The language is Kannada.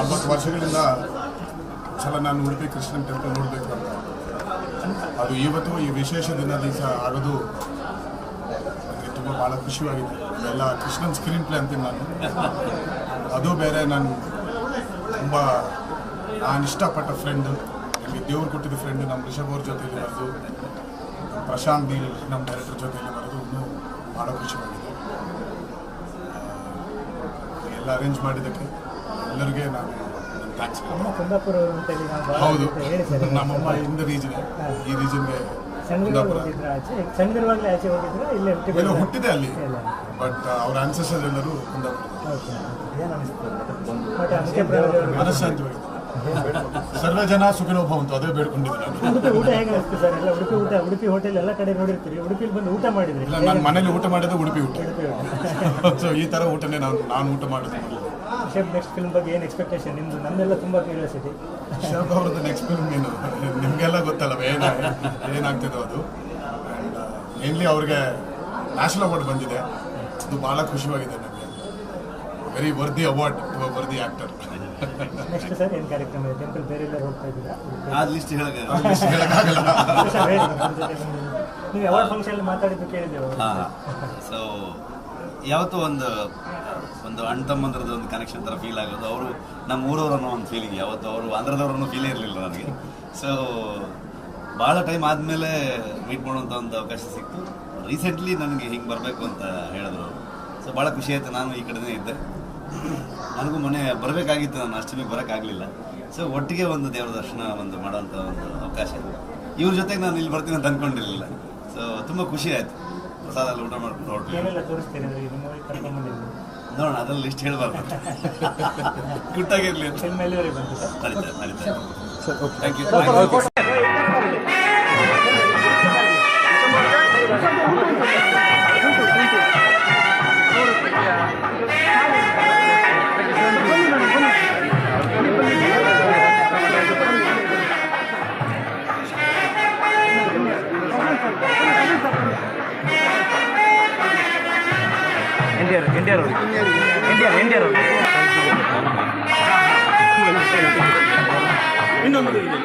ಅರವತ್ತು ವರ್ಷಗಳಿಂದ ಸಲ ನಾನು ಉಡುಪಿ ಕೃಷ್ಣನ್ ಟೆಂಪಲ್ ನೋಡಬೇಕು ಅಂತ. ಅದು ಇವತ್ತು ಈ ವಿಶೇಷ ದಿನ ದಿವಸ ಆಗೋದು ನನಗೆ ತುಂಬ ಭಾಳ ಖುಷಿಯಾಗಿದೆ. ಎಲ್ಲ ಕೃಷ್ಣನ್ ಸ್ಕ್ರೀನ್ ಪ್ಲೇ ಅಂತೀನಿ ನಾನು. ಅದು ಬೇರೆ ನಾನು ತುಂಬ ನಾನು ಇಷ್ಟಪಟ್ಟ ಫ್ರೆಂಡ್ ನನಗೆ ದೇವ್ರು ಕೊಟ್ಟಿದ್ದ ಫ್ರೆಂಡ್ ನಮ್ಮ ರಿಷಬ್ ಅವ್ರ ಜೊತೆಯಲ್ಲಿ ಬರೆದು ಪ್ರಶಾಂತ್ ನೀಲ್ ನಮ್ಮ ಡೈರೆಕ್ಟರ್ ಜೊತೆಯಲ್ಲಿ ಬರೆದು ಇನ್ನೂ ಭಾಳ ಖುಷಿಯಾಗಿದೆ ಎಲ್ಲ ಅರೇಂಜ್ ಮಾಡಿದ್ದಕ್ಕೆ ಎಲ್ಲರಿಗೆ ನಾನು ಥ್ಯಾಂಕ್ಸ್ ಹೌದು. ನಮ್ಮಮ್ಮ ಇಂದ ರೀಜನ್ ಈ ರೀಜನ್ಗೆ ಇಲ್ಲೇ ಎಲ್ಲ ಹುಟ್ಟಿದೆ ಅಲ್ಲಿ. ಇಲ್ಲ. ಬಟ್ ಅವ್ರ ಆನ್ಸರ್ಸ್ ಎಲ್ಲರೂ ಕುಂದಾಪುರ ಓಕೆ. ಸರ್ವ ಜನ ಸುಖಿನೋ ಭವಂತು. ಅದೇ ಬೇಡ್ಕೊಂಡಿದ್ದೆ ನಾನು. ಉಡುಪಿ ಊಟ ಹೇಗೆ ಅನಿಸ್ತು ಸರ್? ಎಲ್ಲ ಉಡುಪಿ ಊಟ ಉಡುಪಿ ಹೋಟೆಲ್ ಎಲ್ಲ ಕಡೆ ನೋಡಿರ್ತೀರಿ. ಉಡುಪಿಲಿ ಬಂದು ಊಟ ಮಾಡಿದ್ರಿ. ಇಲ್ಲ ನಾನು ಮನೇಲಿ ಊಟ ಮಾಡಿದ್ದು ಉಡುಪಿ ಊಟ. ಸೊ ಈ ಥರ ಊಟನೇ ನಾನು ನಾನು ಊಟ ಮಾಡಿದ್ರು ಶೇಪ್ ನೆಕ್ಸ್ಟ್ ಫಿಲ್ಮ್ ಬಗ್ಗೆ ಏನು ಎಕ್ಸ್ಪೆಕ್ಟೇಷನ್ ನಿಮ್ದು? ನಮ್ಮೆಲ್ಲ ತುಂಬ ಕ್ಯೂರಿಯಾಸಿಟಿ ಶರತ್ ಅವ್ರದ್ದು ನೆಕ್ಸ್ಟ್ ಫಿಲ್ಮ್ ಏನು? ನಿಮಗೆಲ್ಲ ಗೊತ್ತಲ್ಲ ಏನ ಏನಾಗ್ತಿದೋ ಅದು? ಮೇನ್ಲಿ ಅವ್ರಿಗೆ ನ್ಯಾಷನಲ್ ಅವಾರ್ಡ್ ಬಂದಿದೆ. ಅದು ಭಾಳ ಖುಷಿಯಾಗಿದೆ ನನಗೆ. Very worthy award to worthy actor next sir ಏನು ಕಾರ್ಯಕ್ರಮ ಇದೆ? ಟೆಂಪಲ್ ಬೇರೆ ಎಲ್ಲ ಹೋಗ್ತಾ ಇದ್ದೀರಾ? ಆ ಲಿಸ್ಟ್ ಹೇಳಕ್ಕೆ ಹೇಳೋಕ್ಕಾಗಲ್ಲ. ನೀವು ಫಂಕ್ಷನ್ ಮಾತಾಡಿದ್ದು ಕೇಳಿದ್ದೇವೆ ಸೊ ಯಾವತ್ತೂ ಒಂದು ಒಂದು ಅಣ್ಣ ತಮ್ಮಂದ್ರದ್ದು ಒಂದು ಕನೆಕ್ಷನ್ ಥರ ಫೀಲ್ ಆಗೋದು. ಅವರು ನಮ್ಮ ಊರವ್ರನ್ನೋ ಒಂದು ಫೀಲಿಂಗ್ ಯಾವತ್ತು ಅವರು ಆಂಧ್ರದವ್ರನ್ನೂ ಫೀಲೇ ಇರಲಿಲ್ಲ ನನಗೆ. ಸೊ ಭಾಳ ಟೈಮ್ ಆದಮೇಲೆ ಮೀಟ್ ಮಾಡುವಂಥ ಒಂದು ಅವಕಾಶ ಸಿಕ್ತು. ರೀಸೆಂಟ್ಲಿ ನನಗೆ ಹಿಂಗೆ ಬರಬೇಕು ಅಂತ ಹೇಳಿದ್ರು ಸೊ ಭಾಳ ಖುಷಿ ಆಯಿತು. ನಾನು ಈ ಕಡೆನೇ ಇದ್ದೆ. ನನಗೂ ಮೊನ್ನೆ ಬರಬೇಕಾಗಿತ್ತು ನಾನು ಅಷ್ಟಮಿಗೆ ಬರೋಕ್ಕಾಗಲಿಲ್ಲ. ಸೊ ಒಟ್ಟಿಗೆ ಒಂದು ದೇವರ ದರ್ಶನ ಒಂದು ಮಾಡೋಂಥ ಒಂದು ಅವಕಾಶ ಇವ್ರ ಜೊತೆಗೆ ನಾನು ಇಲ್ಲಿ ಬರ್ತೀನಿ ಅಂತ ಅಂದ್ಕೊಂಡಿರಲಿಲ್ಲ ಸೊ ತುಂಬ ಖುಷಿ ಆಯಿತು. ಪ್ರಸಾದ ಎಲ್ಲ ಊಟ ಮಾಡ್ಕೊಂಡು ಹೊರಟು ನೋಡೋಣ ಅದ್ರಲ್ಲಿ ಲಿಸ್ಟ್ ಹೇಳಬಾರ್ದು. ಗುಟ್ಟಾಗಿರಲಿ ಥ್ಯಾಂಕ್ ಯು ಇನ್ನೊಂದು ಇದೆ.